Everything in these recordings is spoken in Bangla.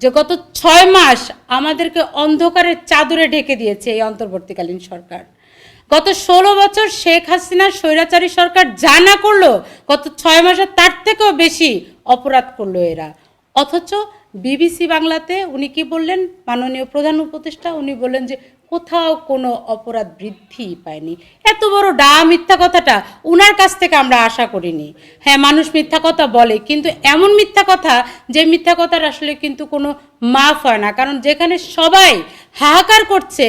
যে গত ছয় মাস আমাদেরকে অন্ধকারের চাদরে ঢেকে দিয়েছে এই অন্তর্বর্তীকালীন সরকার। গত ষোলো বছর শেখ হাসিনার স্বৈরাচারী সরকার যা না করল, গত ছয় মাসে তার থেকেও বেশি অপরাধ করল এরা। অথচ বিবিসি বাংলাতে উনি কি বললেন? মাননীয় প্রধান উপদেষ্টা উনি বললেন যে কোথাও কোনো অপরাধ বৃদ্ধি পায়নি। এত বড় ডা মিথ্যা কথাটা উনার কাছ থেকে আমরা আশা করিনি। হ্যাঁ মানুষ মিথ্যা কথা বলে, কিন্তু এমন মিথ্যা কথা যে মিথ্যা কথার আসলে কিন্তু কোনো মাফ হয় না। কারণ যেখানে সবাই হাহাকার করছে,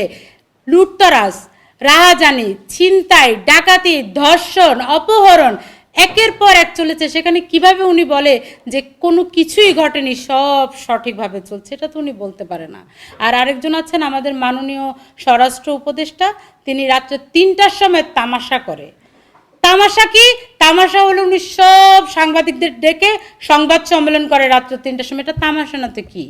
লুটতরাজ, রাহাজানি, ছিনতাই, ডাকাতি, ধর্ষণ, অপহরণ একের পর এক চলেছে। সেখানে কীভাবে উনি বলে যে কোনো কিছুই ঘটেনি, সব সঠিকভাবে চলছে এটা তো উনি বলতে পারে না। আর আরেকজন আছেন আমাদের মাননীয় স্বরাষ্ট্র উপদেষ্টা, তিনি রাত্রে তিনটার সময় তামাশা করে। তামাশা কি? তামাশা হলো উনি সব সাংবাদিকদের ডেকে সংবাদ সম্মেলন করে রাত্র তিনটার সময়। এটা তামাশা না তো কি?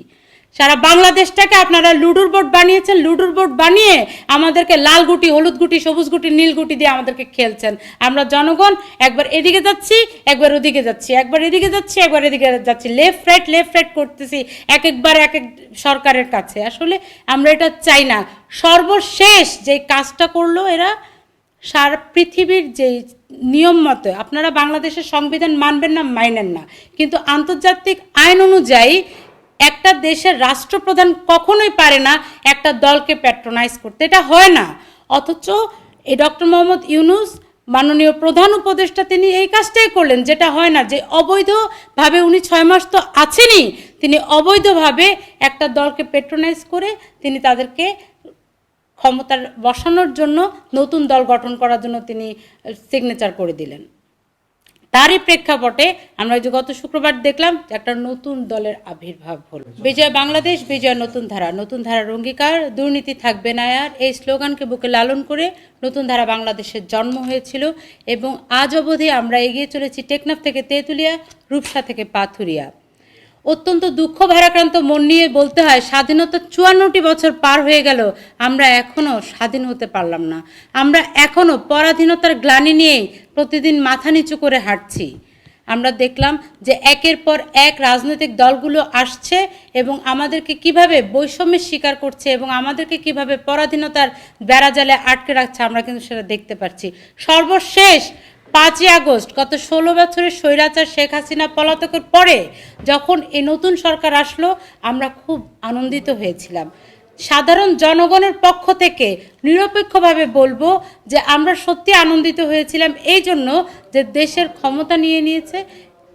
সারা বাংলাদেশটাকে আপনারা লুডুর বোর্ড বানিয়েছেন, লুডুর বোর্ড বানিয়ে আমাদেরকে লাল গুটি, হলুদ গুটি, সবুজ গুটি, নীল গুটি দিয়ে আমাদেরকে খেলছেন। আমরা জনগণ একবার এদিকে যাচ্ছি, একবার ওদিকে যাচ্ছি, একবার এদিকে যাচ্ছি, একবার এদিকে যাচ্ছি। লেফট রাইট লেফট রাইট করতেছি এক একবার এক এক সরকারের কাছে। আসলে আমরা এটা চাই না। সর্বশেষ যে কাজটা করল এরা, সারা পৃথিবীর যে নিয়ম মতো, আপনারা বাংলাদেশের সংবিধান মানবেন না, মাইনেন না। কিন্তু আন্তর্জাতিক আইন অনুযায়ী একটা দেশের রাষ্ট্রপ্রধান কখনোই পারে না একটা দলকে প্যাট্রোনাইজ করতে। এটা হয় না। অথচ এই ডক্টর মোহাম্মদ ইউনুস, মাননীয় প্রধান উপদেষ্টা তিনি এই কাজটাই করলেন, যেটা হয় না যে অবৈধভাবে উনি ছয় মাস তো আছেনই, তিনি অবৈধভাবে একটা দলকে প্যাট্রোনাইজ করে তিনি তাদেরকে ক্ষমতার বসানোর জন্য নতুন দল গঠন করার জন্য তিনি সিগনেচার করে দিলেন। তারই প্রেক্ষাপটে আমরা যে গত শুক্রবার দেখলাম যে একটা নতুন দলের আবির্ভাব হল। বিজয় বাংলাদেশ, বিজয় নতুন ধারা। নতুন ধারার অঙ্গীকার, দুর্নীতি থাকবে না আর। এই স্লোগানকে বুকে লালন করে নতুন ধারা বাংলাদেশের জন্ম হয়েছিল এবং আজ অবধি আমরা এগিয়ে চলেছি টেকনাফ থেকে তেঁতুলিয়া, রূপসা থেকে পাথুরিয়া। অত্যন্ত দুঃখ ভারাক্রান্ত মন নিয়ে বলতে হয়, স্বাধীনতা চুয়ান্নটি বছর পার হয়ে গেল, আমরা এখনও স্বাধীন হতে পারলাম না। আমরা এখনও পরাধীনতার গ্লানি নিয়েই প্রতিদিন মাথা নিচু করে হাঁটছি। আমরা দেখলাম যে একের পর এক রাজনৈতিক দলগুলো আসছে এবং আমাদেরকে কীভাবে বৈষম্যের শিকার করছে এবং আমাদেরকে কীভাবে পরাধীনতার বেড়াজালে আটকে রাখছে আমরা কিন্তু সেটা দেখতে পাচ্ছি। সর্বশেষ পাঁচই আগস্ট, গত ষোলো বছরের স্বৈরাচার শেখ হাসিনা পলাতকের পরে যখন এই নতুন সরকার আসলো, আমরা খুব আনন্দিত হয়েছিলাম। সাধারণ জনগণের পক্ষ থেকে নিরপেক্ষভাবে বলব যে আমরা সত্যি আনন্দিত হয়েছিলাম এই জন্য যে দেশের ক্ষমতা নিয়ে নিয়েছে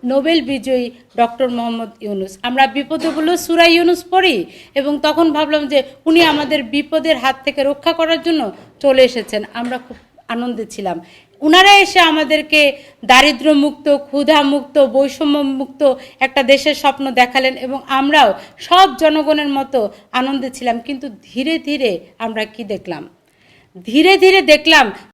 নোবেল বিজয়ী ডক্টর মোহাম্মদ ইউনুস। আমরা বিপদে বলেও সুরা ইউনুস পড়ি এবং তখন ভাবলাম যে উনি আমাদের বিপদের হাত থেকে রক্ষা করার জন্য চলে এসেছেন। আমরা খুব আনন্দে ছিলাম। ওনারা এসে আমাদেরকে দারিদ্র ক্ষুধামুক্ত ক্ষুধা মুক্ত বৈষম্য মুক্ত একটা দেশের স্বপ্ন দেখালেন এবং আমরাও সব জনগণের মতো আনন্দে ছিলাম। কিন্তু ধীরে ধীরে আমরা কি দেখলাম? ধীরে ধীরে দেখলাম